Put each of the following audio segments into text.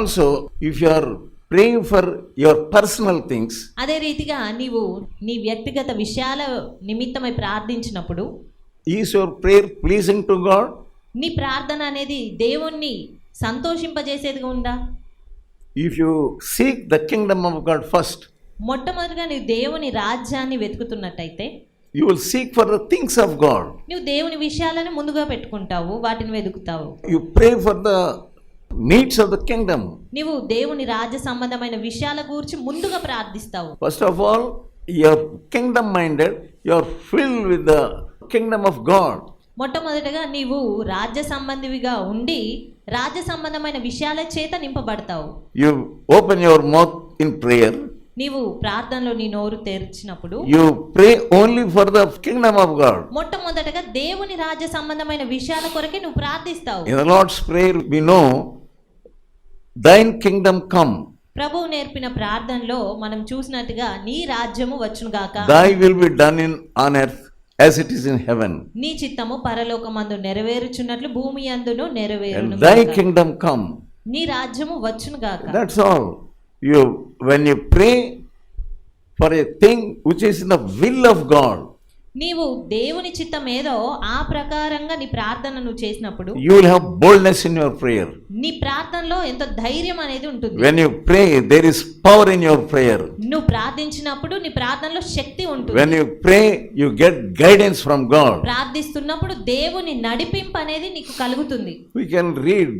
Also if you are praying for your personal things అదే రీతిగా నీవు నీ వ్యక్తిగత విషయాల నిమిత్తమై ప్రార్థించినప్పుడు is your prayer pleasing to God నీ ప్రార్థన అనేది దేవుణ్ణి సంతోషింపజేసేది ఉందా? If you seek the kingdom of God first మొట్టమొదటిగా నీ దేవుని రాజ్యాన్ని వెతుకుతున్నట్టయితే you will seek for the things of God నీవు దేవుని విషయాలను ముందుగా పెట్టుకుంటావు వాటిని వెతుకుతావు. You pray for the needs of the kingdom నీవు దేవుని రాజ్య సంబంధమైన విషయాల గురించి ముందుగా ప్రార్థిస్తావు. First of all your kingdom minded your fill with the kingdom of God మొట్టమొదటగా నీవు రాజ్య సంబంధివిగా ఉండి రాజ్య సంబంధమైన విషయాల చేత నింపబడతావు. You open your mouth in prayer నీవు ప్రార్థనలో నీ నోరు తెరిచినప్పుడు you pray only for the kingdom of God మొట్టమొదటగా దేవుని రాజ్య సంబంధమైన విషయాల కొరకే నువ్వు ప్రార్థిస్తావు. In the Lord's prayer we know Thine kingdom come, ప్రభువు నేర్పిన ప్రార్థనలో మనం చూసినట్టుగా నీ రాజ్యము వచ్చును గాక Thy will be done in on earth as it is in heaven. నీ చిత్తము పరలోకమందు నెరవేరుచున్నట్లు భూమి అందును నెరవేరును గాక. kingdom come. నీ రాజ్యము వచ్చును గాక That's all. You when you pray for a thing which is in the will of God, నీవు దేవుని చిత్తం ఏదో ఆ ప్రకారంగా నీ ప్రార్థన నువ్వు చేసినప్పుడు you will have boldness in your prayer. నీ ప్రార్థనలో ఎంతో ధైర్యం అనేది ఉంటుంది When you pray, there is power in your prayer. నువ్వు ప్రార్థించినప్పుడు నీ ప్రార్థనలో శక్తి ఉంటుంది When you pray, you get guidance from God. ప్రార్థిస్తున్నప్పుడు దేవుని నడిపింపు అనేది నీకు కలుగుతుంది We can read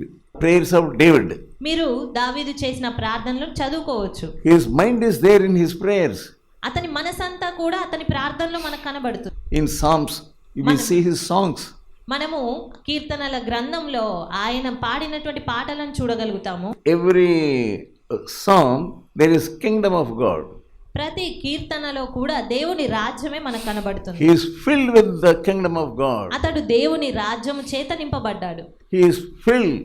prayers of David. మీరు దావీదు చేసిన ప్రార్థనలు చదువుకోవచ్చు His mind is there in his prayers. అతని మనసంతా కూడా అతని ప్రార్థనలో మనకు కనబడుతుంది In Psalms, you will see his songs. మనము కీర్తనల గ్రంథంలో ఆయన పాడినటువంటి పాటలను చూడగలుగుతాము. Every song there is kingdom of God ప్రతి కీర్తనలో కూడా దేవుని రాజ్యమే మనకు కనబడుతుంది. He fill with the kingdom of God అతడు దేవుని రాజ్యం చేత నింపబడ్డాడు. He is filled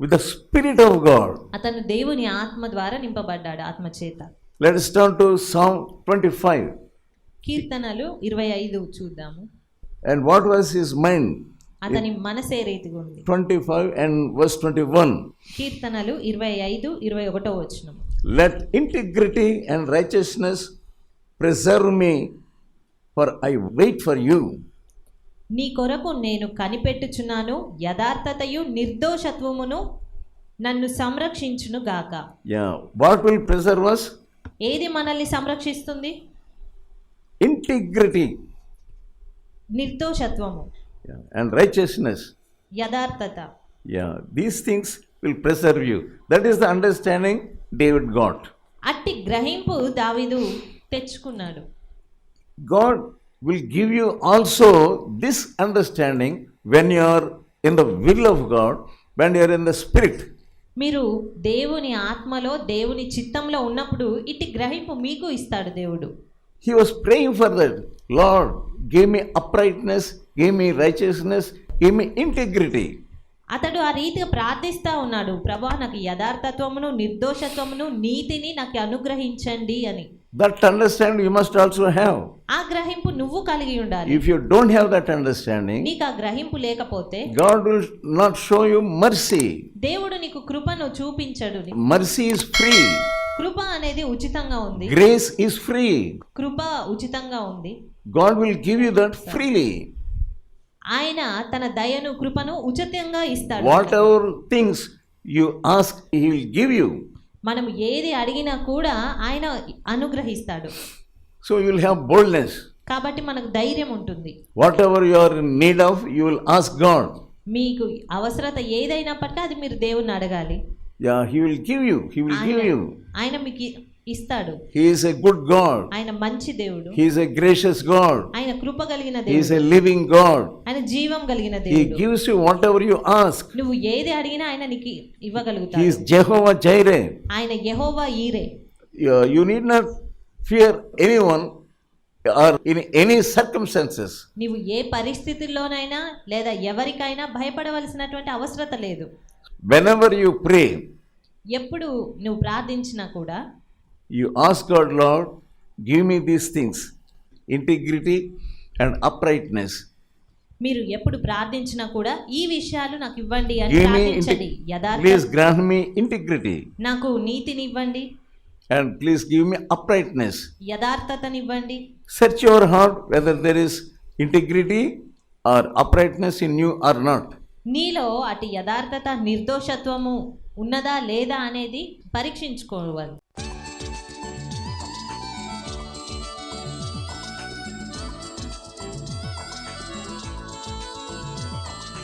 with the spirit of God అతను దేవుని ఆత్మ ద్వారా నింపబడ్డాడు ఆత్మ చేత. Let's us turn to song 25 కీర్తనలు 25 చూద్దాము. And what was his mind అతని మనసే రీతిగా ఉంది 25 and verse 21. కీర్తనలు ఇరవై ఐదు ఇరవై ఒకటో వచ్చిన Let integrity and righteousness preserve me, for I wait for you. నీ కొరకు నేను కనిపెట్టుచున్నాను యథార్థతయు నిర్దోషత్వమును నన్ను సంరక్షించును గాక Yeah. What will preserve us? ఏది మనల్ని సంరక్షిస్తుంది Integrity నిర్దోషత్వము and righteousness. యథార్థత Yeah. These things will preserve you. That is the understanding David got. అట్టి గ్రహింపు దావీదు తెచ్చుకున్నాడు God will give you also this understanding when you are in the will of God, when you are in the spirit. మీరు దేవుని ఆత్మలో దేవుని చిత్తంలో ఉన్నప్పుడు ఇట్టి గ్రహింపు మీకు ఇస్తాడు దేవుడు He was praying for that. Lord, give me uprightness, ఈమె రైచియస్నెస్ ఈమె ఇంటిగ్రిటీ అతడు ఆ రీతిగా ప్రార్థిస్తా ఉన్నాడు ప్రభా నాకు యథార్థత్వమును నిర్దోషత్వమును నీతిని నాకు అనుగ్రహించండి అని. That understanding you must also have ఆ గ్రహింపు నువ్వు కలిగి ఉండాలి. If you don't have that understanding నీకు ఆ గ్రహింపు లేకపోతే God will not show you mercy దేవుడు నీకు కృపను చూపించడు. మర్సీ ఇస్ ఫ్రీ కృప అనేది ఉచితంగా ఉంది. గ్రేస్ ఇస్ ఫ్రీ కృప ఉచితంగా ఉంది. God will give you that freely ఆయన తన దయను కృపను ఉచితంగా ఇస్తాడు. Whatever things you ask he will give you మనం ఏది అడిగినా కూడా ఆయన అనుగ్రహిస్తాడు. So you will have boldness కాబట్టి మనకు ధైర్యం ఉంటుంది. Whatever you are need of you will ask God మీకు అవసరత ఏదైనప్పటికీ అది మీరు దేవుణ్ణి అడగాలి. Yeah he will give you he will give you ఆయన మీకు ఇస్తాడు. He is a good God ఆయన మంచి దేవుడు. He is a gracious God ఆయన కృప కలిగిన దేవుడు he is a living God ఆయన జీవం కలిగిన దేవుడు. He gives you whatever you ask నువ్వు ఏది అడిగినా ఆయన నీకు ఇవ్వగలుగుతాడు. హి ఇస్ యెహోవా జైరే ఆయన యెహోవా ఈరే. You need not fear anyone or in any circumstances నువ్వు ఏ పరిస్థితుల్లోనైనా లేదా ఎవరికైనా భయపడవలసినటువంటి అవసరం లేదు. వెనెవర్ యు ప్రే ఎప్పుడు నువ్వు ప్రార్థించినా కూడా you ask God Lord give me these things integrity and uprightness మీరు ఎప్పుడు ప్రార్థించినా కూడా ఈ విషయాలు నాకు ఇవ్వండి అని ప్రార్థించండి grant me integrity నాకు నీతిని ఇవ్వండి and please give me uprightness. యథార్థతనివ్వండి Search your heart whether there is integrity or uprightness in you or not. నీలో అటు యథార్థత నిర్దోషత్వము ఉన్నదా లేదా అనేది పరీక్షించుకోవాలి